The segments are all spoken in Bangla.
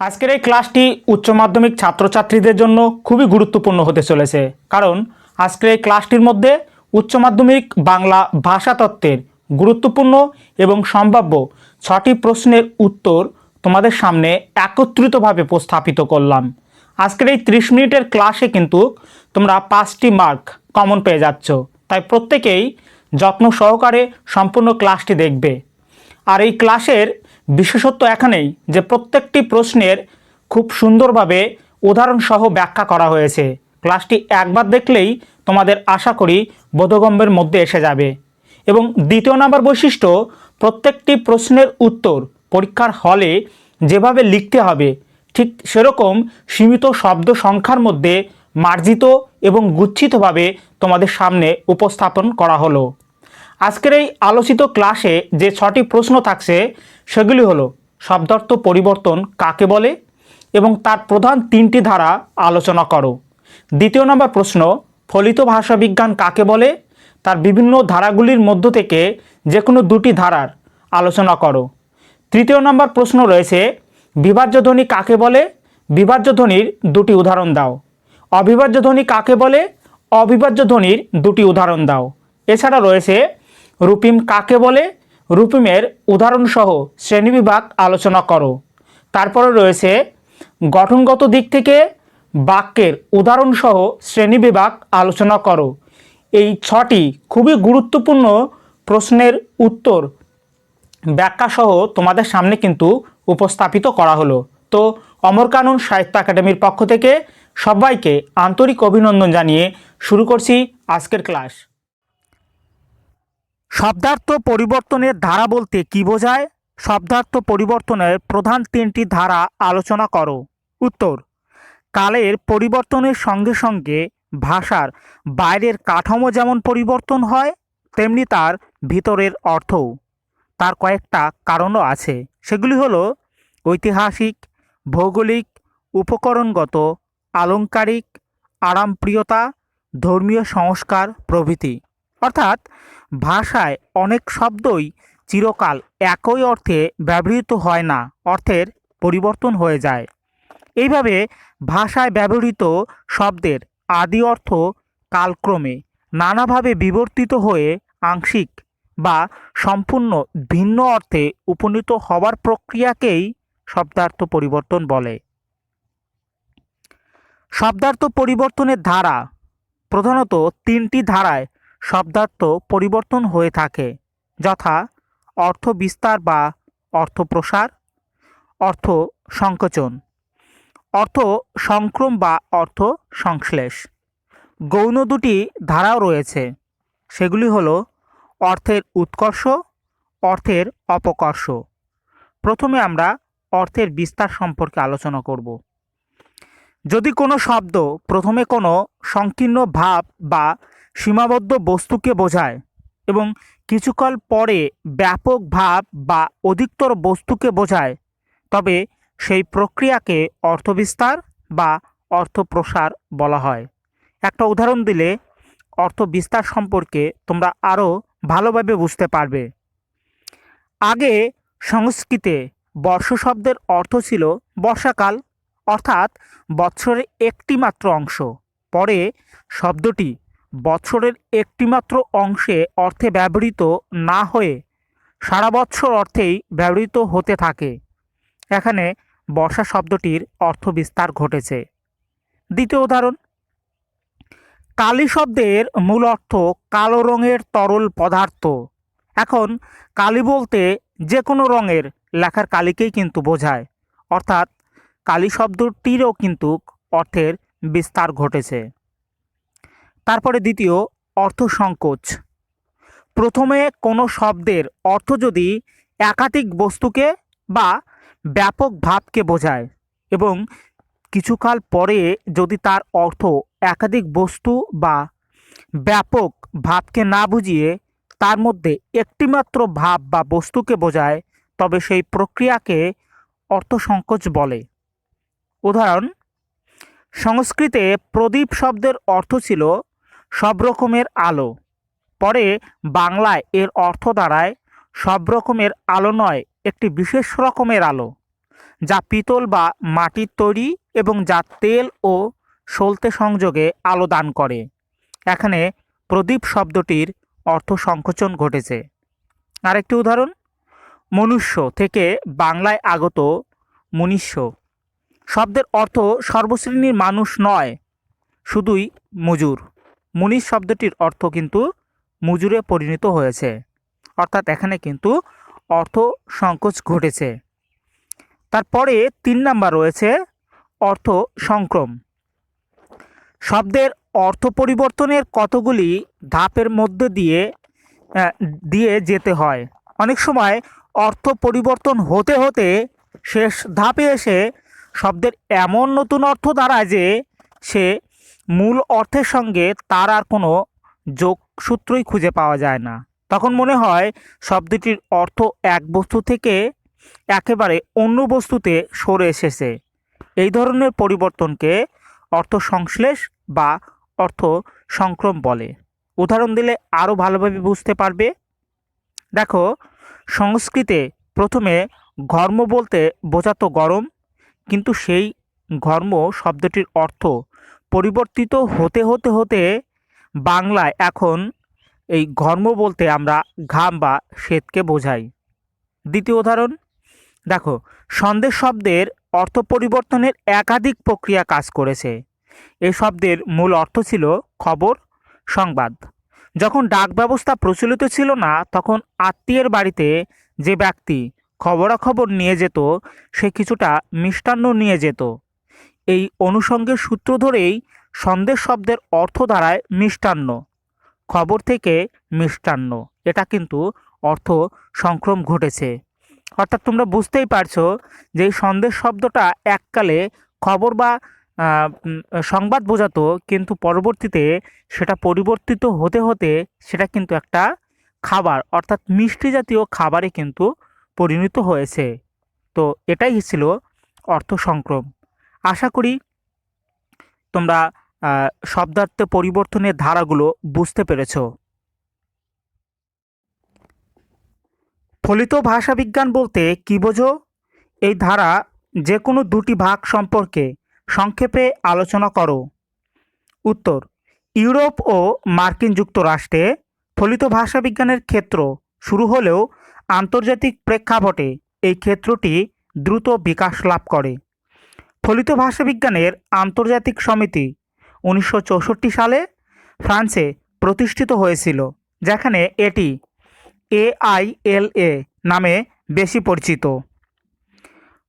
আজকের এই ক্লাসটি উচ্চ মাধ্যমিক ছাত্রছাত্রীদের জন্য খুবই গুরুত্বপূর্ণ হতে চলেছে। কারণ আজকের এই ক্লাসটির মধ্যে উচ্চ মাধ্যমিক বাংলা ভাষাতত্ত্বের গুরুত্বপূর্ণ এবং সম্ভাব্য ছটি প্রশ্নের উত্তর তোমাদের সামনে একত্রিতভাবে উপস্থাপিত করলাম। আজকের এই ত্রিশ মিনিটের ক্লাসে কিন্তু তোমরা পাঁচটি মার্ক কমন পেয়ে যাচ্ছ। তাই প্রত্যেকেই যত্ন সহকারে সম্পূর্ণ ক্লাসটি দেখবে। আর এই ক্লাসের বিশেষত্ব এখানেই যে প্রত্যেকটি প্রশ্নের খুব সুন্দরভাবে উদাহরণসহ ব্যাখ্যা করা হয়েছে। ক্লাসটি একবার দেখলেই তোমাদের আশা করি বোধগম্যের মধ্যে এসে যাবে। এবং দ্বিতীয় নাম্বার বৈশিষ্ট্য, প্রত্যেকটি প্রশ্নের উত্তর পরীক্ষার হলে যেভাবে লিখতে হবে, ঠিক সেরকম সীমিত শব্দ সংখ্যার মধ্যে মার্জিত এবং গুচ্ছিতভাবে তোমাদের সামনে উপস্থাপন করা হলো। আজকের এই আলোচিত ক্লাসে যে ছটি প্রশ্ন থাকছে, সেগুলি হলো শব্দার্থ পরিবর্তন কাকে বলে এবং তার প্রধান তিনটি ধারা আলোচনা করো। দ্বিতীয় নম্বর প্রশ্ন, ফলিত ভাষাবিজ্ঞান কাকে বলে? তার বিভিন্ন ধারাগুলির মধ্য থেকে যে কোনো দুটি ধারার আলোচনা করো। তৃতীয় নম্বর প্রশ্ন রয়েছে, বিভাজ্য ধ্বনি কাকে বলে? বিভাজ্য ধ্বনির দুটি উদাহরণ দাও। অবিভাজ্য ধ্বনি কাকে বলে? অবিভাজ্য ধ্বনির দুটি উদাহরণ দাও। এছাড়া রয়েছে রূপিম কাকে বলে? রূপিমের উদাহরণসহ শ্রেণীবিভাগ আলোচনা করো। তারপরে রয়েছে, গঠনগত দিক থেকে বাক্যের উদাহরণসহ শ্রেণীবিভাগ আলোচনা করো। এই ছটি খুবই গুরুত্বপূর্ণ প্রশ্নের উত্তর ব্যাখ্যাসহ তোমাদের সামনে কিন্তু উপস্থাপিত করা হলো। তো অমর কানুন সাহিত্য একাডেমির পক্ষ থেকে সবাইকে আন্তরিক অভিনন্দন জানিয়ে শুরু করছি আজকের ক্লাস। শব্দার্থ পরিবর্তনের ধারা বলতে কি বোঝায়? শব্দার্থ পরিবর্তনের প্রধান তিনটি ধারা আলোচনা করো। উত্তর, কালের পরিবর্তনের সঙ্গে সঙ্গে ভাষার বাইরের কাঠামো যেমন পরিবর্তন হয়, তেমনি তার ভিতরের অর্থও। তার কয়েকটা কারণও আছে। সেগুলি হলো ঐতিহাসিক, ভৌগোলিক, উপকরণগত, আলংকারিক, আরামপ্রিয়তা, ধর্মীয় সংস্কার প্রভৃতি। অর্থাৎ ভাষায় অনেক শব্দই চিরকাল একই অর্থে ব্যবহৃত হয় না, অর্থের পরিবর্তন হয়ে যায়। এইভাবে ভাষায় ব্যবহৃত শব্দের আদি অর্থ কালক্রমে নানাভাবে বিবর্তিত হয়ে আংশিক বা সম্পূর্ণ ভিন্ন অর্থে উপনীত হওয়ার প্রক্রিয়াকেই শব্দার্থ পরিবর্তন বলে। শব্দার্থ পরিবর্তনের ধারা, প্রধানত তিনটি ধারায় শব্দার্থ পরিবর্তন হয়ে থাকে, যথা অর্থ বিস্তার বা অর্থ প্রসার, অর্থ সংকোচন, অর্থ সংক্রম বা অর্থ সংশ্লেষ। গৌণ দুটি ধারাও রয়েছে, সেগুলি হলো অর্থের উৎকর্ষ, অর্থের অপকর্ষ। প্রথমে আমরা অর্থের বিস্তার সম্পর্কে আলোচনা করব। যদি কোনো শব্দ প্রথমে কোনো সংকীর্ণ ভাব বা সীমাবদ্ধ বস্তুকে বোঝায় এবং কিছুকাল পরে ব্যাপক ভাব বা অধিকতর বস্তুকে বোঝায়। তবে সেই প্রক্রিয়াকে অর্থবিস্তার বা অর্থপ্রসার বলা হয়। একটা উদাহরণ দিলে অর্থ বিস্তার সম্পর্কে তোমরা আরও ভালোভাবে বুঝতে পারবে। আগে সংস্কৃতে বর্ষ শব্দের অর্থ ছিল বর্ষাকাল, অর্থাৎ বৎসরের একটি মাত্র অংশ। পরে শব্দটি বৎসরের একটিমাত্র অংশে অর্থে ব্যবহৃত না হয়ে সারা বৎসর অর্থেই ব্যবহৃত হতে থাকে। এখানে বর্ষা শব্দটির অর্থ বিস্তার ঘটেছে। দ্বিতীয় উদাহরণ। কালি শব্দের মূল অর্থ কালো রঙের তরল পদার্থ। এখন কালি বলতে যে কোনো রঙের লেখার কালিকেই কিন্তু বোঝায়। অর্থাৎ কালি শব্দটিরও কিন্তু অর্থের বিস্তার ঘটেছে। তারপরে দ্বিতীয়, অর্থ সংকোচ। প্রথমে কোনো শব্দের অর্থ যদি একাধিক বস্তুকে বা ব্যাপক ভাবকে বোঝায় এবং কিছুকাল পরে যদি তার অর্থ একাধিক বস্তু বা ব্যাপক ভাবকে না বুঝিয়ে তার মধ্যে একটিমাত্র ভাব বা বস্তুকে বোঝায়, তবে সেই প্রক্রিয়াকে অর্থ সংকোচ বলে। উদাহরণ, সংস্কৃতে প্রদীপ শব্দের অর্থ ছিল সব রকমের আলো। পরে বাংলায় এর অর্থ দাঁড়ায়, সব রকমের আলো নয়, একটি বিশেষ রকমের আলো, যা পিতল বা মাটির তৈরি এবং যা তেল ও সলতে সংযোগে আলো দান করে। এখানে প্রদীপ শব্দটির অর্থ সংকোচন ঘটেছে। আরেকটি উদাহরণ, মনুষ্য থেকে বাংলায় আগত মনুষ্য। শব্দের অর্থ সর্বশ্রেণীর মানুষ নয়, শুধুই মজুর। মুনিশ শব্দটির অর্থ কিন্তু মজুরে পরিণত হয়েছে। অর্থাৎ এখানে কিন্তু অর্থ সংকোচ ঘটেছে। তারপরে তিন নাম্বার রয়েছে অর্থ সংক্রম। শব্দের অর্থ পরিবর্তনের কতগুলি ধাপের মধ্যে দিয়ে দিয়ে যেতে হয়। অনেক সময় অর্থ পরিবর্তন হতে হতে শেষ ধাপে এসে শব্দের এমন নতুন অর্থ দাঁড়ায় যে সে মূল অর্থের সঙ্গে তার আর কোনো যোগসূত্রই খুঁজে পাওয়া যায় না। তখন মনে হয় শব্দটির অর্থ এক বস্তু থেকে একেবারে অন্য বস্তুতে সরে এসেছে। এই ধরনের পরিবর্তনকে অর্থ সংশ্লেষ বা অর্থ সংক্রম বলে। উদাহরণ দিলে আরও ভালোভাবে বুঝতে পারবে। দেখো, সংস্কৃতে প্রথমে ঘর্ম বলতে বোঝাতো গরম, কিন্তু সেই ঘর্ম শব্দটির অর্থ পরিবর্তিত হতে হতে হতে বাংলায় এখন এই ঘর্ম বলতে আমরা ঘাম বা শ্বেতকে বোঝাই। দ্বিতীয় উদাহরণ, দেখো, সন্দেশ শব্দের অর্থ পরিবর্তনের একাধিক প্রক্রিয়া কাজ করেছে। এই শব্দের মূল অর্থ ছিল খবর, সংবাদ। যখন ডাক ব্যবস্থা প্রচলিত ছিল না, তখন আত্মীয়ের বাড়িতে যে ব্যক্তি খবরাখবর নিয়ে যেত, সে কিছুটা মিষ্টান্ন নিয়ে যেত। এই অনুষঙ্গের সূত্র ধরেই সন্দেশ শব্দের অর্থ দাঁড়ায় মিষ্টান্ন। খবর থেকে মিষ্টান্ন। এটা কিন্তু অর্থ সংক্রম ঘটেছে। অর্থাৎ তোমরা বুঝতেই পারছ যে সন্দেশ শব্দটা এককালে খবর বা সংবাদ বোঝাতো, কিন্তু পরবর্তীতে সেটা পরিবর্তিত হতে হতে সেটা কিন্তু একটা খাবার, অর্থাৎ মিষ্টি জাতীয় খাবারে কিন্তু পরিণত হয়েছে। তো এটাই ছিল অর্থ সংক্রম। আশা করি তোমরা শব্দার্থ পরিবর্তনের ধারাগুলো বুঝতে পেরেছ। ফলিত ভাষাবিজ্ঞান বলতে কী বোঝো? এই ধারা যে কোনো দুটি ভাগ সম্পর্কে সংক্ষেপে আলোচনা করো। উত্তর, ইউরোপ ও মার্কিন যুক্তরাষ্ট্রে ফলিত ভাষাবিজ্ঞানের ক্ষেত্র শুরু হলেও আন্তর্জাতিক প্রেক্ষাপটে এই ক্ষেত্রটি দ্রুত বিকাশ লাভ করে। ফলিত ভাষাবিজ্ঞানের আন্তর্জাতিক সমিতি উনিশশো চৌষট্টি সালে ফ্রান্সে প্রতিষ্ঠিত হয়েছিল, যেখানে এটি এআইএলএ নামে বেশি পরিচিত।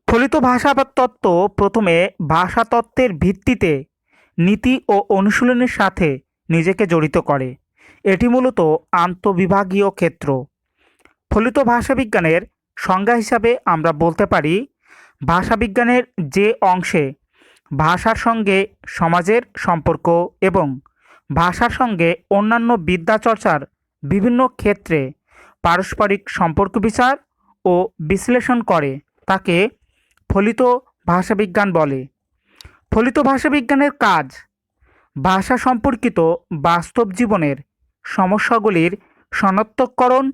ফলিত ভাষাতত্ত্ব প্রথমে ভাষাতত্ত্বের ভিত্তিতে নীতি ও অনুশীলনের সাথে নিজেকে জড়িত করে। এটি মূলত আন্তবিভাগীয় ক্ষেত্র। ফলিত ভাষাবিজ্ঞানের সংজ্ঞা হিসাবে আমরা বলতে পারি ভাষাবিজ্ঞানের যে অংশে ভাষার সঙ্গে সমাজের সম্পর্ক এবং ভাষার সঙ্গে অন্যান্য বিদ্যাচর্চার বিভিন্ন ক্ষেত্রে পারস্পরিক সম্পর্ক বিচার ও বিশ্লেষণ করে, তাকে ফলিত ভাষাবিজ্ঞান বলে। ফলিত ভাষাবিজ্ঞানের কাজ ভাষা সম্পর্কিত বাস্তব জীবনের সমস্যাগুলির শনাক্তকরণ,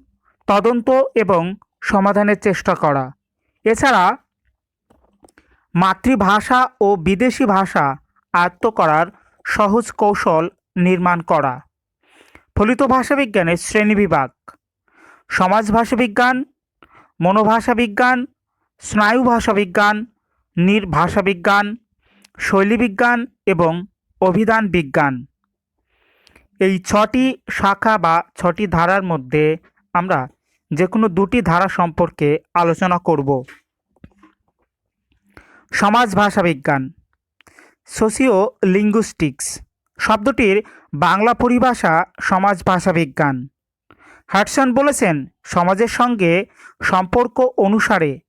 তদন্ত এবং সমাধানের চেষ্টা করা। এছাড়া মাতৃভাষা ও বিদেশি ভাষা আয়ত্ত করার সহজ কৌশল নির্মাণ করা। ফলিত ভাষাবিজ্ঞানের শ্রেণীবিভাগ। সমাজ ভাষাবিজ্ঞান মনোভাষা বিজ্ঞান স্নায়ু ভাষাবিজ্ঞান নির্ভাষাবিজ্ঞান, শৈলীবিজ্ঞান এবং অভিধান বিজ্ঞান এই ছটি শাখা বা ছটি ধারার মধ্যে আমরা যে কোনো দুটি ধারা সম্পর্কে আলোচনা করব। সমাজ ভাষাবিজ্ঞান সোশিও লিঙ্গুইস্টিক্স শব্দটির বাংলা পরিভাষা সমাজ ভাষাবিজ্ঞান হাটসন বলেছেন, সমাজের সঙ্গে সম্পর্ক অনুসারে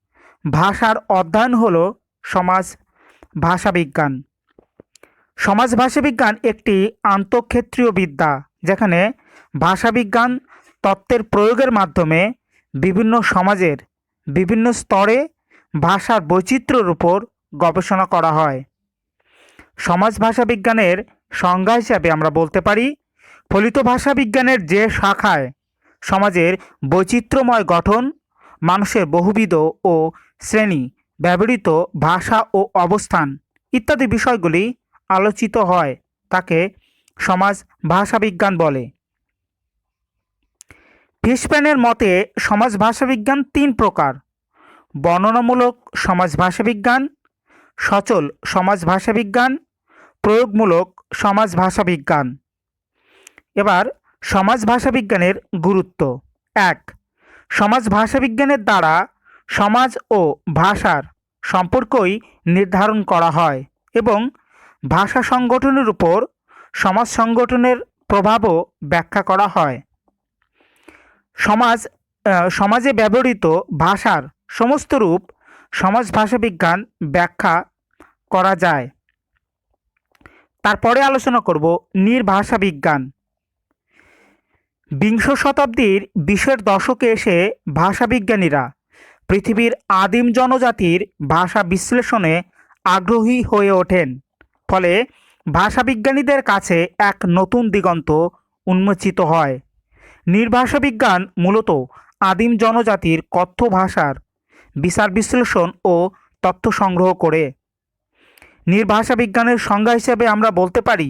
ভাষার অধ্যয়ন হল সমাজ ভাষাবিজ্ঞান সমাজ ভাষাবিজ্ঞান একটি আন্তঃক্ষেত্রীয় বিদ্যা, যেখানে ভাষাবিজ্ঞান তত্ত্বের প্রয়োগের মাধ্যমে বিভিন্ন সমাজের বিভিন্ন স্তরে ভাষার বৈচিত্র্যের উপর গবেষণা করা হয়। সমাজ ভাষাবিজ্ঞানের সংজ্ঞা হিসাবে আমরা বলতে পারি, ফলিত ভাষাবিজ্ঞানের যে শাখায় সমাজের বৈচিত্র্যময় গঠন, মানুষের বহুবিধ ও শ্রেণি, ব্যবহৃত ভাষা ও অবস্থান ইত্যাদি বিষয়গুলি আলোচিত হয়, তাকে সমাজ ভাষাবিজ্ঞান বলে। ফিশপ্যানের মতে, সমাজ ভাষাবিজ্ঞান তিন প্রকার। বর্ণনামূলক সমাজ ভাষাবিজ্ঞান সচল সমাজ ভাষাবিজ্ঞান প্রয়োগমূলক সমাজ ভাষাবিজ্ঞান এবার সমাজ ভাষাবিজ্ঞানের গুরুত্ব। এক, সমাজ ভাষাবিজ্ঞানের দ্বারা সমাজ ও ভাষার সম্পর্কই নির্ধারণ করা হয় এবং ভাষা সংগঠনের উপর সমাজ সংগঠনের প্রভাবও ব্যাখ্যা করা হয়। সমাজ সমাজে ব্যবহৃত ভাষার সমস্ত রূপ সমাজ ভাষাবিজ্ঞান ব্যাখ্যা করা যায়। তারপরে আলোচনা করব নির্ভাষা বিজ্ঞান বিংশ শতাব্দীর বিশের দশকে এসে ভাষাবিজ্ঞানীরা পৃথিবীর আদিম জনজাতির ভাষা বিশ্লেষণে আগ্রহী হয়ে ওঠেন। ফলে ভাষাবিজ্ঞানীদের কাছে এক নতুন দিগন্ত উন্মোচিত হয়। নির্ভাষা বিজ্ঞান মূলত আদিম জনজাতির কথ্য ভাষার বিচার বিশ্লেষণ ও তথ্য সংগ্রহ করে। নির্ভাষা বিজ্ঞানের সংজ্ঞা হিসেবে আমরা বলতে পারি,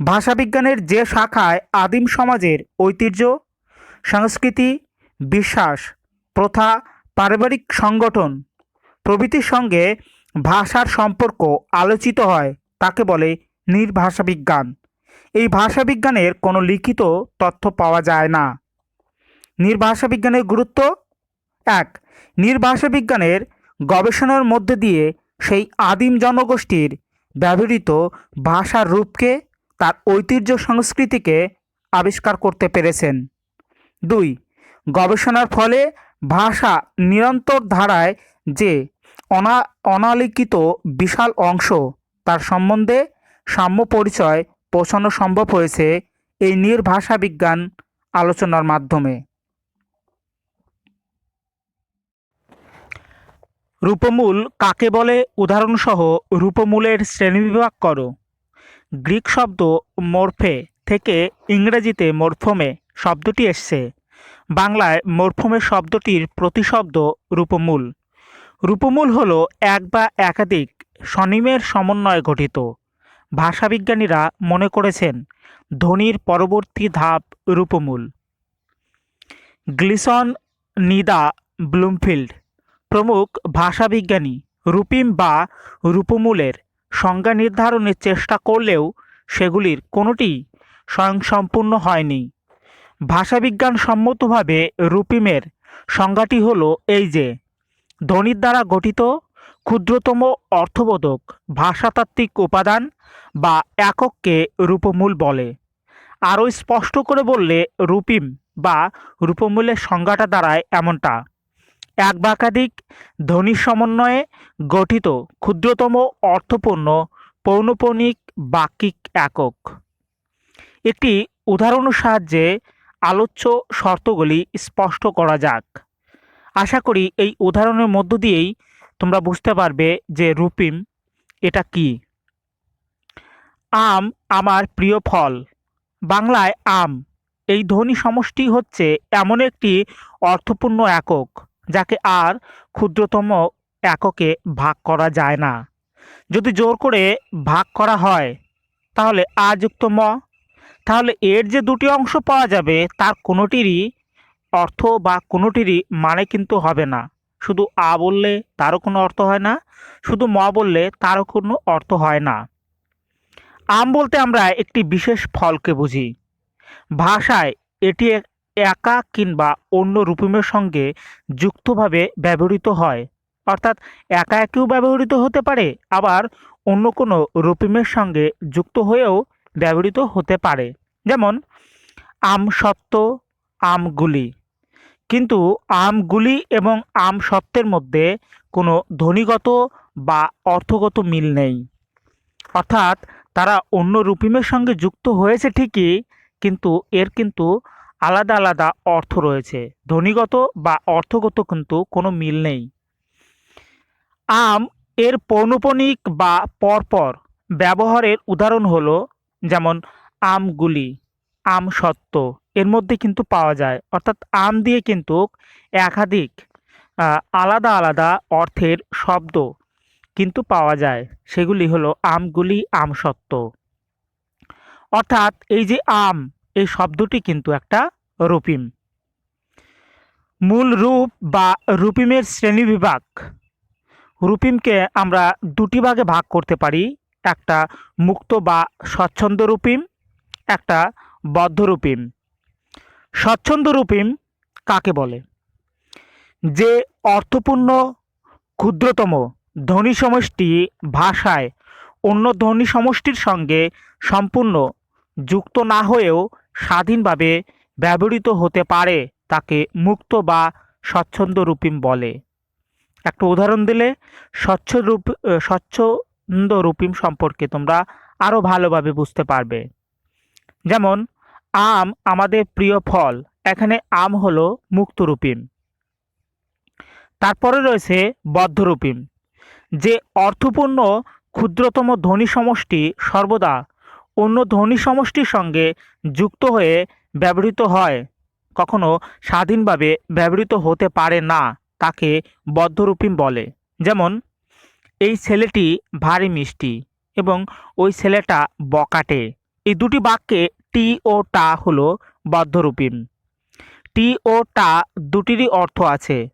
ভাষাবিজ্ঞানের যে শাখায় আদিম সমাজের ঐতিহ্য, সংস্কৃতি, বিশ্বাস, প্রথা, পারিবারিক সংগঠন, প্রভৃতির সঙ্গে ভাষার সম্পর্ক আলোচিত হয়, তাকে বলে নির্ভাষা বিজ্ঞান এই ভাষাবিজ্ঞানের কোনো লিখিত তথ্য পাওয়া যায় না। নির্ভাষা বিজ্ঞানের গুরুত্ব এক নির্ভাষা বিজ্ঞানের গবেষণার মধ্যে দিয়ে সেই আদিম জনগোষ্ঠীর ব্যবহৃত ভাষার রূপকে, তার ঐতিহ্য সংস্কৃতিকে আবিষ্কার করতে পেরেছেন। দুই, গবেষণার ফলে ভাষা নিরন্তর ধারায় যে অনা, অনালিখিত বিশাল অংশ, তার সম্বন্ধে সাম্য পরিচয় পৌঁছানো সম্ভব হয়েছে এই নির্ভাষা বিজ্ঞান আলোচনার মাধ্যমে। রূপমূল কাকে বলে? উদাহরণসহ রূপমূলের শ্রেণীবিভাগ করো। গ্রিক শব্দ মরফে থেকে ইংরেজিতে মরফমে শব্দটি এসছে। বাংলায় মরফমের শব্দটির প্রতিশব্দ রূপমূল। রূপমূল হল এক বা একাধিক স্বনিমের সমন্বয়ে গঠিত। ভাষাবিজ্ঞানীরা মনে করেছেন ধ্বনির পরবর্তী ধাপ রূপমূল। গ্লিসন নিদা ব্লুমফিল্ড প্রমুখ ভাষাবিজ্ঞানী রূপিম বা রূপমূলের সংজ্ঞা নির্ধারণের চেষ্টা করলেও সেগুলির কোনোটি স্বয়ংসম্পূর্ণ হয়নি। ভাষাবিজ্ঞান সম্মতভাবে রূপিমের সংজ্ঞাটি হলো এই যে, ধ্বনির দ্বারা গঠিত ক্ষুদ্রতম অর্থবোধক ভাষাতাত্ত্বিক উপাদান বা একককে রূপমূল বলে। আরও স্পষ্ট করে বললে রূপিম বা রূপমূলের সংজ্ঞাটা দ্বারায় এমনটা এক বা একাধিক ধ্বনির সমন্বয়ে গঠিত ক্ষুদ্রতম অর্থপূর্ণ পৌনপণিক বাক্যিক একক। একটি উদাহরণের সাহায্যে আলোচ্য শর্তগুলি স্পষ্ট করা যাক। আশা করি এই উদাহরণের মধ্য দিয়েই তোমরা বুঝতে পারবে যে রূপিম, এটা কি? আম আমার প্রিয় ফল। বাংলায় আম, এই ধ্বনি সমষ্টি হচ্ছে এমন একটি অর্থপূর্ণ একক। যাকে আর ক্ষুদ্রতম এককে ভাগ করা যায় না। যদি জোর করে ভাগ করা হয়, তাহলে আ যুক্ত ম। তাহলে এর যে দুটি অংশ পাওয়া যাবে, তার কোনোটিরই অর্থ বা কোনোটিরই মানে কিন্তু হবে না। শুধু আ বললে তারও কোনো অর্থ হয় না, শুধু ম বললে তারও কোনো অর্থ হয় না। আম বলতে আমরা একটি বিশেষ ফলকে বুঝি। ভাষায় এটি একা কিংবা অন্য রূপমের সঙ্গে যুক্তভাবে ব্যবহৃত হয়। অর্থাৎ একা একেও ব্যবহৃত হতে পারে, আবার অন্য কোনো রূপমের সঙ্গে যুক্ত হয়েও ব্যবহৃত হতে পারে। যেমন আম সত্ত্ব আমগুলি। কিন্তু আমগুলি এবং আম সত্ত্বের মধ্যে কোনো ধ্বনিগত বা অর্থগত মিল নেই। অর্থাৎ তারা অন্য রূপিমের সঙ্গে যুক্ত হয়েছে ঠিকই, কিন্তু এর কিন্তু আলাদা আলাদা অর্থ রয়েছে। ধ্বনিগত বা অর্থগত কিন্তু কোনো মিল নেই। আম এর পৌনপণিক বা পরপর ব্যবহারের উদাহরণ হলো, যেমন আমগুলি, আম সত্ত্ব, এর মধ্যে কিন্তু পাওয়া যায়। অর্থাৎ আম দিয়ে কিন্তু একাধিক আলাদা আলাদা অর্থের শব্দ কিন্তু পাওয়া যায়। সেগুলি হলো আমগুলি, আম আমসত্ত্ব অর্থাৎ এই যে আম এই শব্দটি কিন্তু একটা রূপিম। মূল রূপ বা রূপিমের শ্রেণীবিভাগ রূপিমকে আমরা দুটি ভাগে ভাগ করতে পারি, একটা মুক্ত বা স্বচ্ছন্দ রূপিম, একটা বদ্ধ রূপিম। স্বচ্ছন্দ রূপিম কাকে বলে? যে অর্থপূর্ণ, ক্ষুদ্রতম ধ্বনি সমষ্টি ভাষায় অন্য ধ্বনি সমষ্টির সঙ্গে সম্পূর্ণ যুক্ত না হয়েও স্বাধীনভাবে ব্যবহৃত হতে পারে তাকে মুক্ত বা স্বচ্ছন্দ রূপিম বলে। একটা উদাহরণ দিলে স্বচ্ছ রূপ আহ, স্বচ্ছন্দ রূপিম সম্পর্কে তোমরা আরও ভালোভাবে বুঝতে পারবে। যেমন আম আমাদের প্রিয় ফল এখানে আম হলো মুক্ত রূপিম। তারপরে রয়েছে বদ্ধরূপিম যে অর্থপূর্ণ ক্ষুদ্রতম ধ্বনি সমষ্টি সর্বদা অন্য ধ্বনি সমষ্টির সঙ্গে যুক্ত হয়ে ব্যবহৃত হয়। কখনো স্বাধীনভাবে ব্যবহৃত হতে পারে না, তাকে বদ্ধরূপিম বলে। যেমন, এই ছেলেটি ভারী মিষ্টি এবং ওই ছেলেটা বকাটে। এই দুটি বাক্যে টি ও টা হলো বদ্ধরূপিম। টি ও টা দুটিরই অর্থ আছে।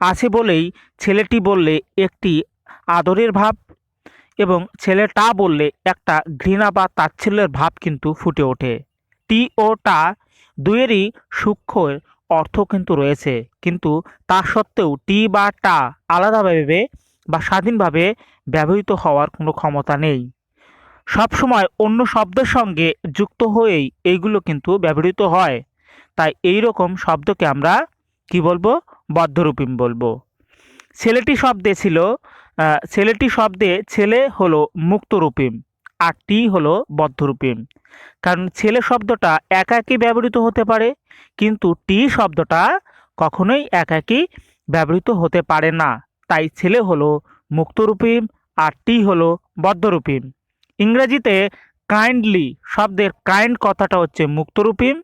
আছে বলেই ছেলেটি বললে একটি আদরের ভাব এবং ছেলেটা বললে একটা ঘৃণা বা তাচ্ছিল্যের ভাব কিন্তু ফুটে ওঠে। টি ও টা দুয়েরই সূক্ষ্ম অর্থ কিন্তু রয়েছে। কিন্তু তা সত্ত্বেও টি বা টা আলাদাভাবে বা স্বাধীনভাবে ব্যবহৃত হওয়ার কোনো ক্ষমতা নেই। সবসময় অন্য শব্দের সঙ্গে যুক্ত হয়েই এইগুলো কিন্তু ব্যবহৃত হয়। তাই এই রকম শব্দকে আমরা কি বলব? বদ্ধরূপিম বলব। ছেলেটি শব্দে ছিল ছেলেটি শব্দে ছেলে হলো মুক্তরূপিম আর টি হলো বদ্ধরূপিম কারণ ছেলে শব্দটা একাকী ব্যবহৃত হতে পারে, কিন্তু টি শব্দটা কখনোই একাকী ব্যবহৃত হতে পারে না। তাই ছেলে হলো মুক্তরূপিম আর টি হলো বদ্ধরূপিম ইংরেজিতে কাইন্ডলি শব্দের কাইন্ড কথাটা হচ্ছে মুক্তরূপিম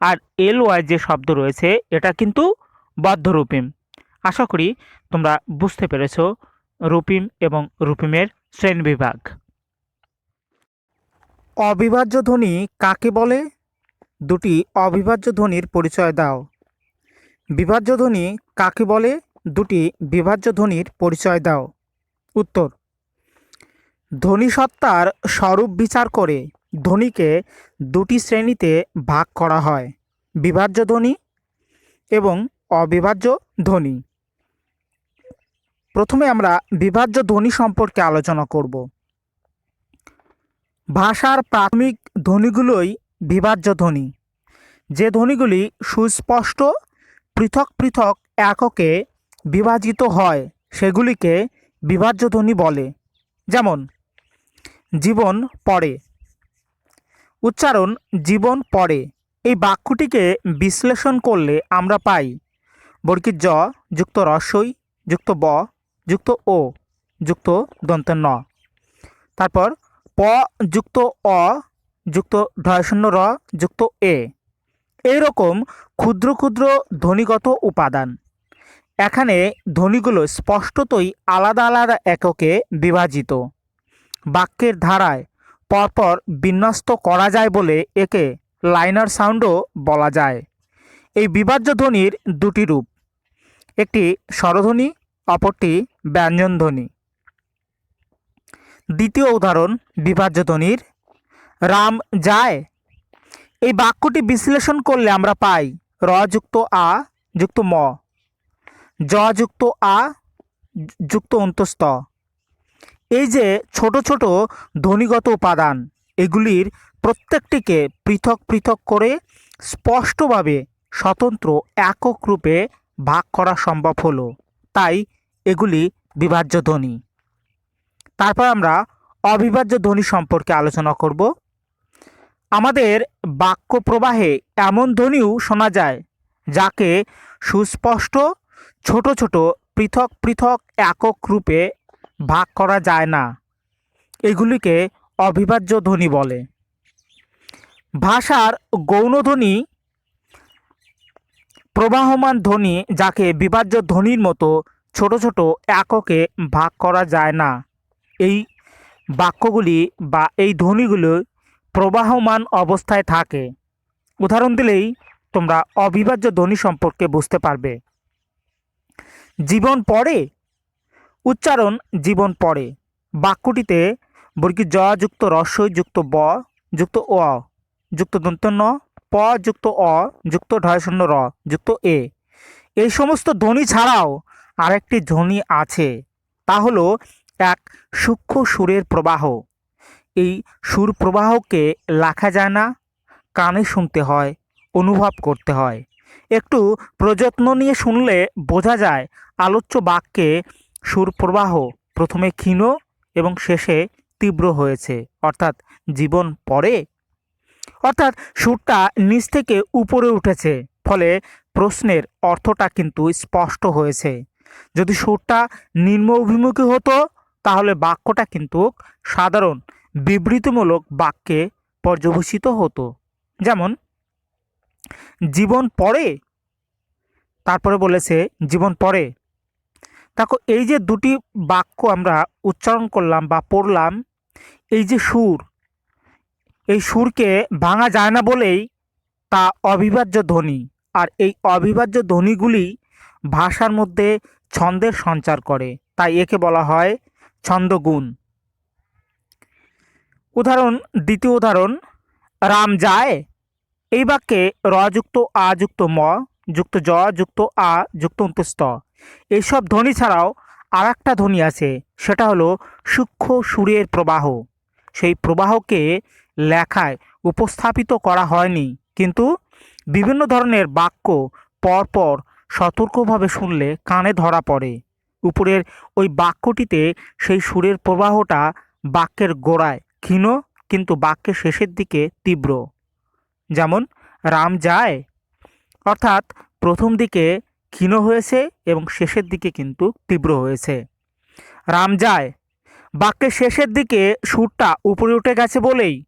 আর এল ওয়াই যে শব্দ রয়েছে, এটা কিন্তু বদ্ধরূপিম আশা করি তোমরা বুঝতে পেরেছ রূপিম এবং রূপিমের শ্রেণীবিভাগ অবিভাজ্য ধ্বনি কাকে বলে? দুটি অবিভাজ্য ধ্বনির পরিচয় দাও। বিভাজ্য ধ্বনি কাকে বলে? দুটি বিভাজ্য ধ্বনির পরিচয় দাও। উত্তর। ধ্বনিসত্তার স্বরূপ বিচার করে ধ্বনিকে দুটি শ্রেণীতে ভাগ করা হয়, বিভাজ্য ধ্বনি এবং অবিভাজ্য ধ্বনি। প্রথমে আমরা বিভাজ্য ধ্বনি সম্পর্কে আলোচনা করব। ভাষার প্রাথমিক ধ্বনিগুলোই বিভাজ্য ধ্বনি। যে ধ্বনিগুলি সুস্পষ্ট, পৃথক পৃথক এককে বিভাজিত হয়, সেগুলিকে বিভাজ্য ধ্বনি বলে। যেমন, জীবন পড়ে। উচ্চারণ, জীবন পড়ে। এই বাক্যটিকে বিশ্লেষণ করলে আমরা পাই। বর্গীর জ, যুক্ত রস্বই যুক্ত ব যুক্ত ও যুক্ত দন্ত ন। তারপর প যুক্ত অ যুক্ত ঢয়শূন্য র যুক্ত এ। এইরকম ক্ষুদ্র ক্ষুদ্র ধ্বনিগত উপাদান। এখানে ধ্বনিগুলো স্পষ্টতই আলাদা আলাদা এককে বিভাজিত। বাক্যের ধারায় পরপর বিন্যস্ত করা যায় বলে একে লাইনার সাউন্ডও বলা যায়। এই বিভাজ্য ধ্বনির দুটি রূপ। একটি স্বরধ্বনি, অপরটি ব্যঞ্জনধ্বনি দ্বিতীয় উদাহরণ, বিভাজ্য ধ্বনির। রাম যায়। এই বাক্যটি বিশ্লেষণ করলে আমরা পাই, র যুক্ত আ, যুক্ত ম। জ যুক্ত আ, যুক্ত অন্তস্থ। এই যে ছোট ছোট ধ্বনিগত উপাদান, এগুলির প্রত্যেকটিকে পৃথক পৃথক করে স্পষ্টভাবে স্বতন্ত্র একক রূপে ভাগ করা সম্ভব হলো। তাই এগুলি বিভাজ্য ধ্বনি। তারপর আমরা অবিভাজ্য ধ্বনি সম্পর্কে আলোচনা করব। আমাদের বাক্য প্রবাহে এমন ধ্বনিও শোনা যায়, যাকে সুস্পষ্ট, ছোট ছোট, পৃথক পৃথক, একক রূপে ভাগ করা যায় না। এগুলিকে অবিভাজ্য ধ্বনি বলে। ভাষার গৌণ ধ্বনি, প্রবাহমান ধ্বনি, যাকে বিভাজ্য ধ্বনির মতো ছোট ছোট এককে ভাগ করা যায় না। এই বাক্যগুলি বা এই ধ্বনিগুলো প্রবাহমান অবস্থায় থাকে। উদাহরণ দিলেই তোমরা অবিভাজ্য ধ্বনি সম্পর্কে বুঝতে পারবে। জীবন পড়ে? উচ্চারণ জীবন পড়ে। বাক্যটিতে বর্গী জ যুক্ত যুক্ত ব যুক্ত অ যুক্ত দন্ত ন প যুক্ত অ যুক্ত ঢয় শূন্য র যুক্ত এ। এই সমস্ত ধ্বনি ছাড়াও আরেকটি ধ্বনি আছে, তা হলো এক সূক্ষ্ম সুরের প্রবাহ। এই সুর প্রবাহকে লেখা যায় না, কানে শুনতে হয়, অনুভব করতে হয়। একটু প্রযত্ন নিয়ে শুনলে বোঝা যায় আলোচ্য বাক্যে সুর প্রবাহ প্রথমে ক্ষীণ এবং শেষে তীব্র হয়েছে, অর্থাৎ জীবন পরে। অর্থাৎ সুরটা নিচ থেকে উপরে উঠেছে, ফলে প্রশ্নের অর্থটা কিন্তু স্পষ্ট হয়েছে। যদি সুরটা নিম্ন অভিমুখী হতো, তাহলে বাক্যটা কিন্তু সাধারণ, বিবৃতিমূলক বাক্যে পর্যবসিত হতো। যেমন, জীবন পড়ে? তারপরে বলেছে, জীবন পড়ে। দেখো, এই যে দুটি বাক্য আমরা উচ্চারণ করলাম বা পড়লাম, এই যে সুর, এই সুরকে ভাঙা যায় না বলেই তা অবিভাজ্য ধ্বনি। আর এই অবিভাজ্য ধ্বনিগুলি ভাষার মধ্যে ছন্দের সঞ্চার করে। তাই একে বলা হয় ছন্দগুণ। উদাহরণ, দ্বিতীয় উদাহরণ, রাম যায়। এই বাক্যে র যুক্ত, আ যুক্ত, ম, যুক্ত জ, যুক্ত, আ, যুক্ত অন্তস্থ। এইসব ধ্বনি ছাড়াও আর একটা ধ্বনি আছে, সেটা হলো সূক্ষ্ম সুরের প্রবাহ। সেই প্রবাহকে লেখায় উপস্থাপিত করা হয়নি, কিন্তু বিভিন্ন ধরনের বাক্য পরপর সতর্কভাবে শুনলে কানে ধরা পড়ে। উপরের ওই বাক্যটিতে সেই সুরের প্রবাহটা বাক্যের গোড়ায় ক্ষীণ কিন্তু বাক্যের শেষের দিকে তীব্র। যেমন, রাম যায়। অর্থাৎ প্রথম দিকে ক্ষীণ হয়েছে এবং শেষের দিকে কিন্তু তীব্র হয়েছে। রাম যায়। বাক্যের শেষের দিকে সুরটা উপরে উঠে গেছে বলেই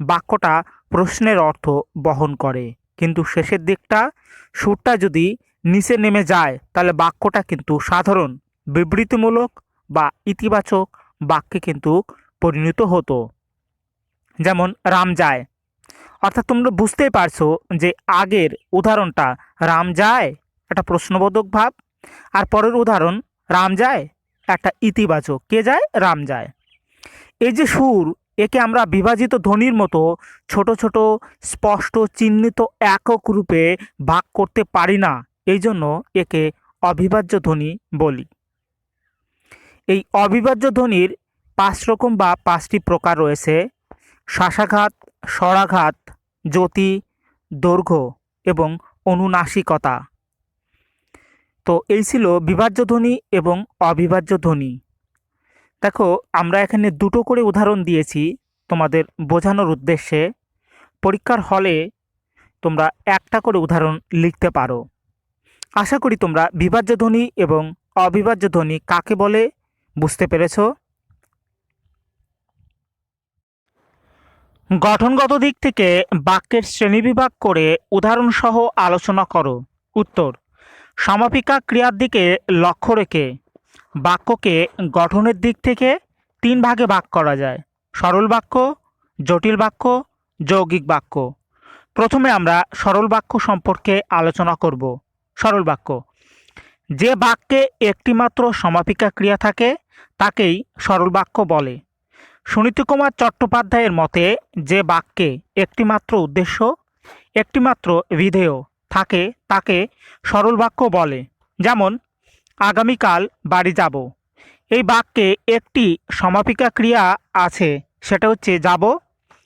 বাক্যটা প্রশ্নের অর্থ বহন করে। কিন্তু শেষের দিকটা, সুরটা যদি নিচে নেমে যায়, তাহলে বাক্যটা কিন্তু সাধারণ, বিবৃতিমূলক বা ইতিবাচক বাক্যে কিন্তু পরিণত হতো। যেমন, রাম যায়। অর্থাৎ তোমরা বুঝতেই পারছ যে আগের উদাহরণটা, রাম যায়, একটা প্রশ্নবোধক ভাব, আর পরের উদাহরণ, রাম যায়, একটা ইতিবাচক, কে যায়? রাম যায়। এই যে সুর, একে আমরা বিভাজিত ধ্বনির মতো ছোট ছোট, স্পষ্ট, চিহ্নিত, একক রূপে ভাগ করতে পারি না। এই জন্য একে অবিভাজ্য ধ্বনি বলি। এই অবিভাজ্য ধ্বনির পাঁচ রকম বা পাঁচটি প্রকার রয়েছে। শ্বাসাঘাত স্বরাঘাত জ্যোতি, দৈর্ঘ্য এবং অনুনাসিকতা। তো এই ছিল বিভাজ্য ধ্বনি এবং অবিভাজ্য ধ্বনি। দেখো, আমরা এখানে দুটো করে উদাহরণ দিয়েছি তোমাদের বোঝানোর উদ্দেশ্যে। পরীক্ষার হলে তোমরা একটা করে উদাহরণ লিখতে পারো। আশা করি তোমরা বিভাজ্য ধ্বনি এবং অবিভাজ্য ধ্বনি কাকে বলে বুঝতে পেরেছ? গঠনগত দিক থেকে বাক্যের শ্রেণীবিভাগ করে উদাহরণসহ আলোচনা করো। উত্তর, সমাপিকা ক্রিয়ার দিকে লক্ষ্য রেখে বাক্যকে গঠনের দিক থেকে তিন ভাগে ভাগ করা যায়। সরল বাক্য, জটিল বাক্য, যৌগিক বাক্য। প্রথমে আমরা সরল বাক্য সম্পর্কে আলোচনা করব। সরল বাক্য। যে বাক্যে একটিমাত্র সমাপিকা ক্রিয়া থাকে, তাকেই সরল বাক্য বলে। সুনীতিকুমার চট্টোপাধ্যায়ের মতে, যে বাক্যে একটিমাত্র উদ্দেশ্য, একটিমাত্র বিধেয় থাকে, তাকে সরল বাক্য বলে। যেমন, আগামীকাল বাড়ি যাব। এই বাক্যে একটি সমাপিকা ক্রিয়া আছে, সেটা হচ্ছে যাব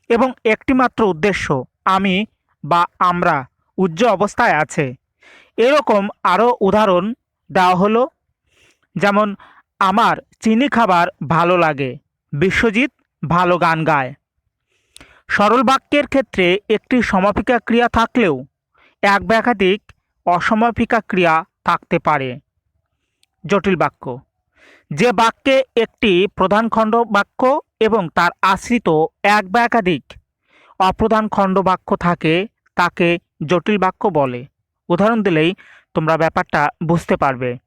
এবং একটিমাত্র উদ্দেশ্য, আমি বা আমরা উজ্জ্ব অবস্থায় আছে। এরকম আরও উদাহরণ দেওয়া হলো। যেমন, আমার চিনি খাবার ভালো লাগে, বিশ্বজিৎ ভালো গান গায়। সরল বাক্যের ক্ষেত্রে একটি সমাপিকা ক্রিয়া থাকলেও এক বা একাধিক অসমাপিকা ক্রিয়া থাকতে পারে। জটিল বাক্য। যে বাক্যে একটি প্রধান খণ্ড বাক্য এবং তার আশ্রিত এক বা একাধিক অপ্রধান খণ্ড বাক্য থাকে, তাকে জটিল বাক্য বলে। উদাহরণ দিলেই তোমরা ব্যাপারটা বুঝতে পারবে।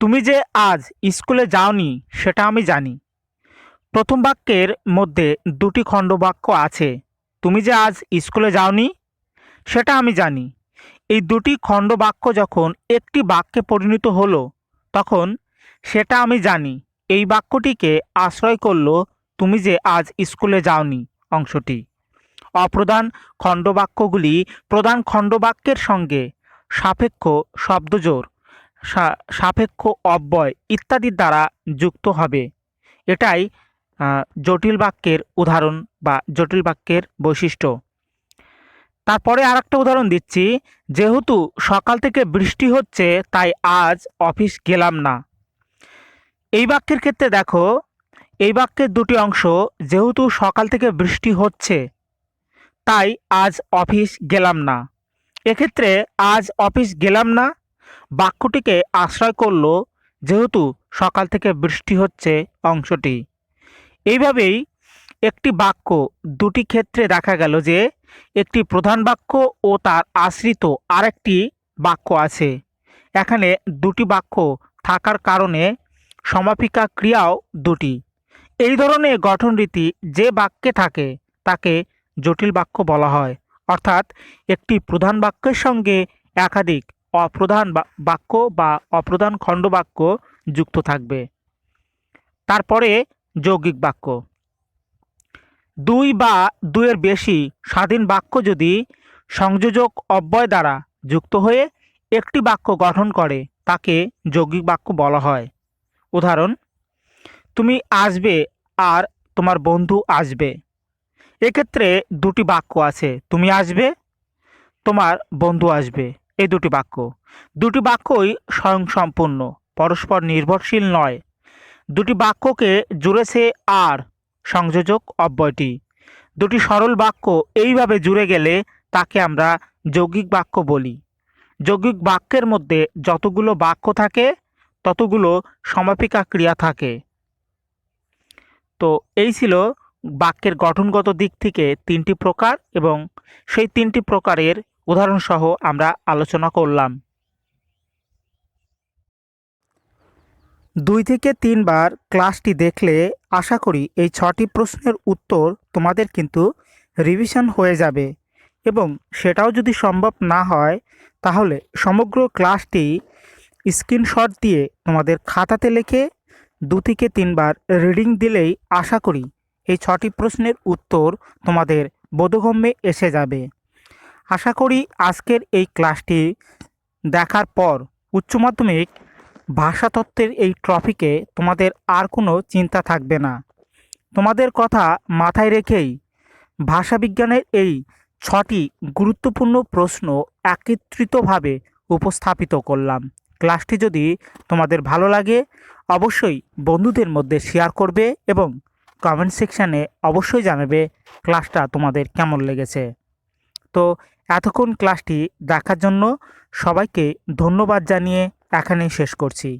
তুমি যে আজ স্কুলে যাওনি, সেটা আমি জানি। প্রথম বাক্যের মধ্যে দুটি খণ্ডবাক্য আছে। তুমি যে আজ স্কুলে যাওনি, সেটা আমি জানি। এই দুটি খণ্ডবাক্য যখন একটি বাক্যে পরিণত হলো, তখন সেটা আমি জানি। এই বাক্যটিকে আশ্রয় করল তুমি যে আজ স্কুলে যাওনি, অংশটি। অপ্রধান খণ্ডবাক্যগুলি প্রধান খণ্ডবাক্যের সঙ্গে সাপেক্ষ শব্দজোর সাপেক্ষ অব্যয় ইত্যাদির দ্বারা যুক্ত হবে। এটাই জটিল বাক্যের উদাহরণ বা জটিল বাক্যের বৈশিষ্ট্য। তারপরে আর একটা উদাহরণ দিচ্ছি। যেহেতু সকাল থেকে বৃষ্টি হচ্ছে, তাই আজ অফিস গেলাম না। এই বাক্যের ক্ষেত্রে দেখো, এই বাক্যের দুটি অংশ যেহেতু সকাল থেকে বৃষ্টি হচ্ছে তাই আজ অফিস গেলাম না। এক্ষেত্রে আজ অফিস গেলাম না? বাক্যটিকে আশ্রয় করল, যেহেতু সকাল থেকে বৃষ্টি হচ্ছে অংশটি। এইভাবেই একটি বাক্য দুটি ক্ষেত্রে দেখা গেল যে, একটি প্রধান বাক্য ও তার আশ্রিত আরেকটি বাক্য আছে। এখানে দুটি বাক্য থাকার কারণে সমাপিকা ক্রিয়াও দুটি। এই ধরনের গঠন রীতি যে বাক্যে থাকে, তাকে জটিল বাক্য বলা হয়। অর্থাৎ একটি প্রধান বাক্যের সঙ্গে একাধিক অপ্রধান বাক্য বা অপ্রধান খণ্ড বাক্য যুক্ত থাকবে। তারপরে যৌগিক বাক্য। দুই বা দুইয়ের বেশি স্বাধীন বাক্য যদি সংযোজক অব্যয় দ্বারা যুক্ত হয়ে একটি বাক্য গঠন করে, তাকে যৌগিক বাক্য বলা হয়। উদাহরণ, তুমি আসবে আর তোমার বন্ধু আসবে। এক্ষেত্রে দুটি বাক্য আছে। তুমি আসবে, তোমার বন্ধু আসবে। এই দুটি বাক্য। দুটি বাক্যই স্বয়ংসম্পূর্ণ, পরস্পর নির্ভরশীল নয়। দুটি বাক্যকে জুড়েছে আর, সংযোজক অব্যয়টি। দুটি সরল বাক্য এইভাবে জুড়ে গেলে তাকে আমরা যৌগিক বাক্য বলি। যৌগিক বাক্যের মধ্যে যতগুলো বাক্য থাকে, ততগুলো সমাপিকা ক্রিয়া থাকে। তো এই ছিল বাক্যের গঠনগত দিক থেকে তিনটি প্রকার এবং সেই তিনটি প্রকারের উদাহরণসহ আমরা আলোচনা করলাম। দুই থেকে তিনবার ক্লাসটি দেখলে আশা করি এই ছটি প্রশ্নের উত্তর তোমাদের কিন্তু রিভিশন হয়ে যাবে এবং সেটাও যদি সম্ভব না হয়, তাহলে সমগ্র ক্লাসটি স্ক্রিনশট দিয়ে তোমাদের খাতাতে লিখে দু থেকে তিনবার রিডিং দিলেই আশা করি এই ছটি প্রশ্নের উত্তর তোমাদের বোধগম্যে এসে যাবে। আশা করি আজকের এই ক্লাসটি দেখার পর উচ্চ মাধ্যমিক ভাষাতত্ত্বের এই ট্রফিকে তোমাদের আর কোনো চিন্তা থাকবে না। তোমাদের কথা মাথায় রেখেই ভাষাবিজ্ঞানের এই ছটি গুরুত্বপূর্ণ প্রশ্ন একত্রিতভাবে উপস্থাপিত করলাম। ক্লাসটি যদি তোমাদের ভালো লাগে, অবশ্যই বন্ধুদের মধ্যে শেয়ার করবে এবং কমেন্ট সেকশানে অবশ্যই জানাবে ক্লাসটা তোমাদের কেমন লেগেছে। তো এতক্ষণ ক্লাসটি দেখার জন্য সবাইকে ধন্যবাদ জানিয়ে এখানেই শেষ করছি।